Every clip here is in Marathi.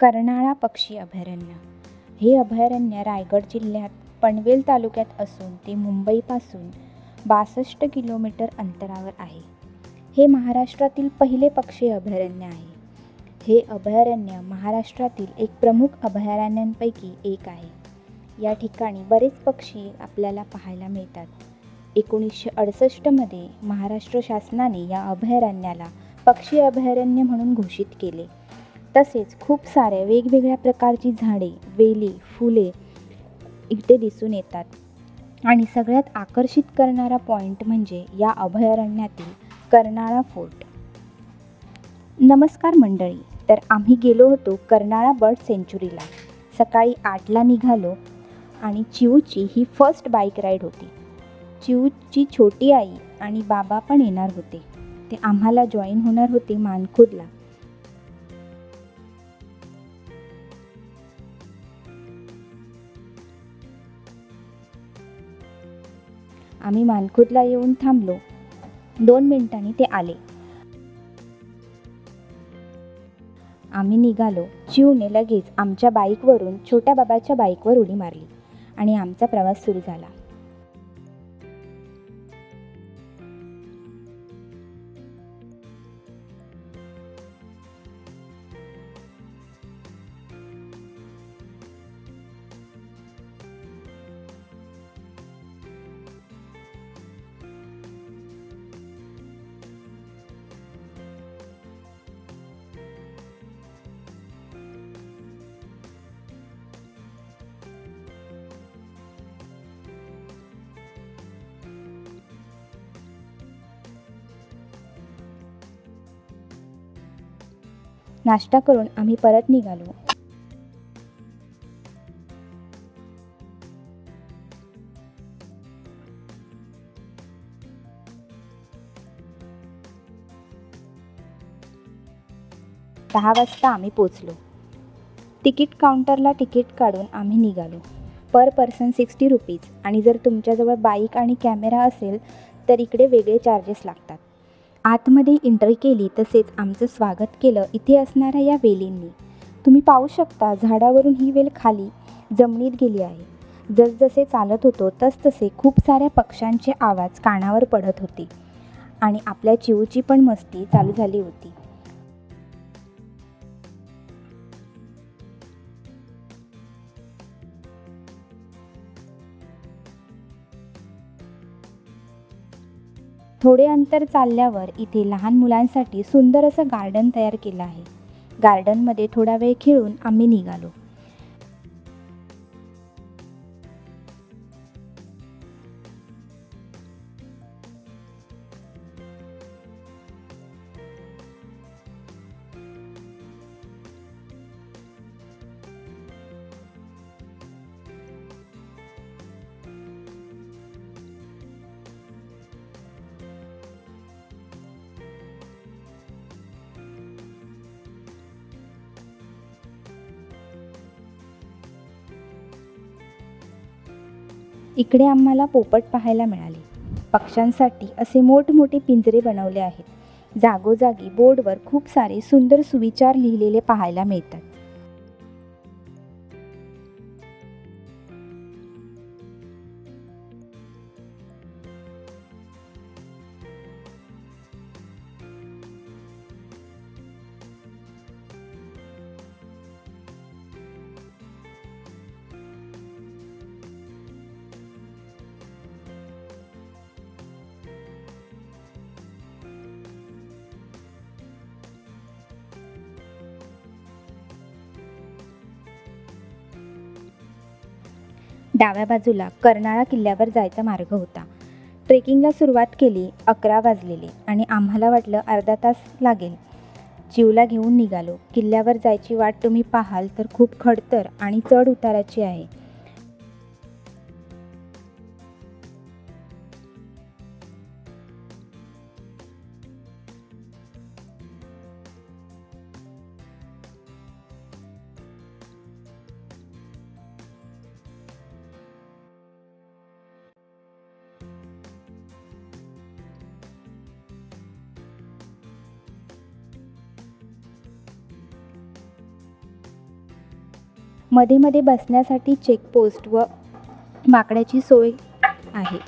कर्नाळा पक्षी अभयारण्य. हे अभयारण्य रायगड जिल्ह्यात पनवेल तालुक्यात असून ते मुंबईपासून बासष्ट किलोमीटर अंतरावर आहे. हे महाराष्ट्रातील पहिले पक्षी अभयारण्य आहे. हे अभयारण्य महाराष्ट्रातील एक प्रमुख अभयारण्यांपैकी एक आहे. या ठिकाणी बरेच पक्षी आपल्याला पाहायला मिळतात. एकोणीसशे अडसष्टमध्ये महाराष्ट्र शासनाने या अभयारण्याला पक्षी अभयारण्य म्हणून घोषित केले. तसेच खूप साऱ्या वेगवेगळ्या प्रकारची झाडे वेली फुले इथे दिसून येतात. आणि सगळ्यात आकर्षित करणारा पॉईंट म्हणजे या अभयारण्यातील कर्नाळा फोर्ट. नमस्कार मंडळी तर आम्ही गेलो होतो कर्नाळा बर्ड सेंच्युरीला सकाळी आठला निघालो आणि चिऊची ही फर्स्ट बाईक राईड होती. चिऊची छोटी आई आणि बाबा पण येणार होते. ते आम्हाला जॉईन होणार होते मानखुदला. आम्ही मानखुर्दला येऊन थांबलो. दोन मिनिटांनी ते आले. आम्ही निघालो. जीवने लगेच आमच्या बाईकवरून छोट्या बाबाच्या बाईकवर उडी मारली आणि आमचा प्रवास सुरू झाला. नाश्ता करून आम्ही परत निघालो. दहा वाजता आम्ही पोचलो. तिकीट काउंटरला तिकीट काढून आम्ही निघालो. पर पर्सन सिक्स्टी रुपीज आणि जर तुमच्याजवळ बाईक आणि कॅमेरा असेल तर इकडे वेगळे चार्जेस लागतात. आतमध्ये एंट्री केली तसेच आमचं स्वागत केलं इथे असणाऱ्या या वेलींनी. तुम्ही पाहू शकता झाडावरून ही वेल खाली जमिनीत गेली आहे. जसजसे चालत होतो तसतसे खूप साऱ्या पक्ष्यांचे आवाज कानावर पडत होते आणि आपल्या चिऊची पण मस्ती चालू झाली होती. थोडे अंतर चालल्यावर इथे लहान मुलांसाठी सुंदर असं गार्डन तयार केलं आहे. गार्डनमध्ये थोडा वेळ खेळून आम्ही निघालो. इकडे आम्हाला पोपट पाहायला मिळाले. पक्ष्यांसाठी असे मोठमोठे पिंजरे बनवले आहेत. जागोजागी बोर्डवर खूप सारे सुंदर सुविचार लिहिलेले पाहायला मिळतात. डाव्या बाजूला कर्नाळा किल्ल्यावर जायचा मार्ग होता. ट्रेकिंगला सुरुवात केली अकरा वाजलेले आणि आम्हाला वाटलं अर्धा तास लागेल. जीवला घेऊन निघालो. किल्ल्यावर जायची वाट तुम्ही पाहाल तर खूप खडतर आणि चढ उताराची आहे. मध्ये मध्ये बसण्यासाठी चेकपोस्ट व बाकड्याची सोय आहे.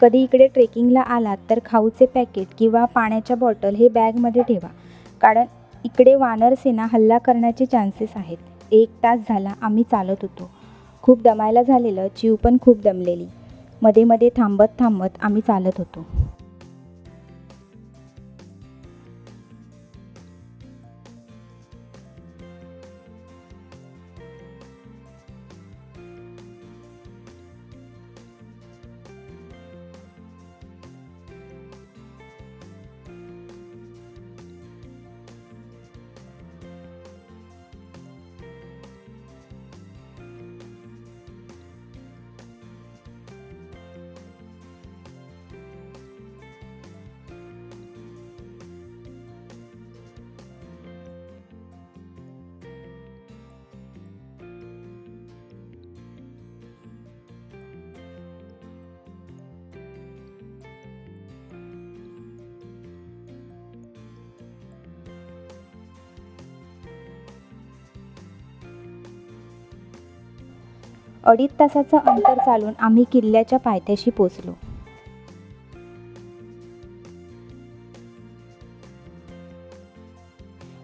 कधी इकडे ट्रेकिंगला आलात तर खाऊचे पॅकेट किंवा पाण्याच्या बॉटल हे बॅगमध्ये ठेवा. कारण इकडे वानरसेना हल्ला करण्याचे चान्सेस आहेत. एक तास झाला आम्ही चालत होतो. खूप दमायला झालेलं जीव पण खूप दमलेली. मध्ये मध्ये थांबत थांबत आम्ही चालत होतो. अडीच तासाचं अंतर चालून आम्ही किल्ल्याच्या पायथ्याशी पोचलो.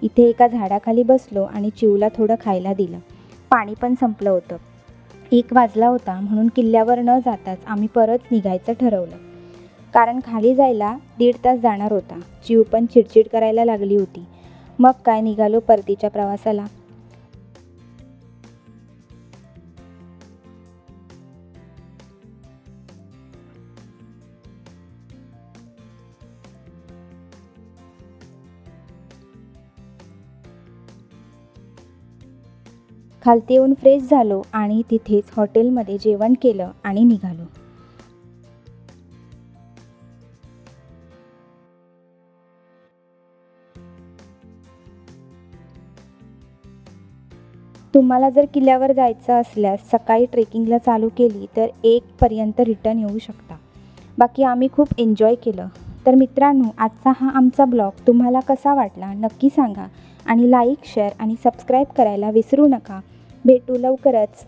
इथे एका झाडाखाली बसलो आणि चिवला थोडं खायला दिलं. पाणी पण संपलं होतं. एक वाजला होता म्हणून किल्ल्यावर न जाताच आम्ही परत निघायचं ठरवलं. कारण खाली जायला दीड तास जाणार होता. चिव पण चिडचिड करायला लागली होती. मग काय निघालो परतीच्या प्रवासाला? खालती येऊन फ्रेश झालो आणि तिथेच हॉटेलमध्ये जेवण केलं आणि निघालो. तुम्हाला जर किल्ल्यावर जायचं असल्यास सकाळी ट्रेकिंगला चालू केली तर एकपर्यंत रिटर्न येऊ शकता. बाकी आम्ही खूप एन्जॉय केलं. तर मित्रांनो आजचा हा आमचा ब्लॉग तुम्हाला कसा वाटला नक्की सांगा आणि लाईक शेअर आणि सबस्क्राईब करायला विसरू नका. भेटू लवकरच.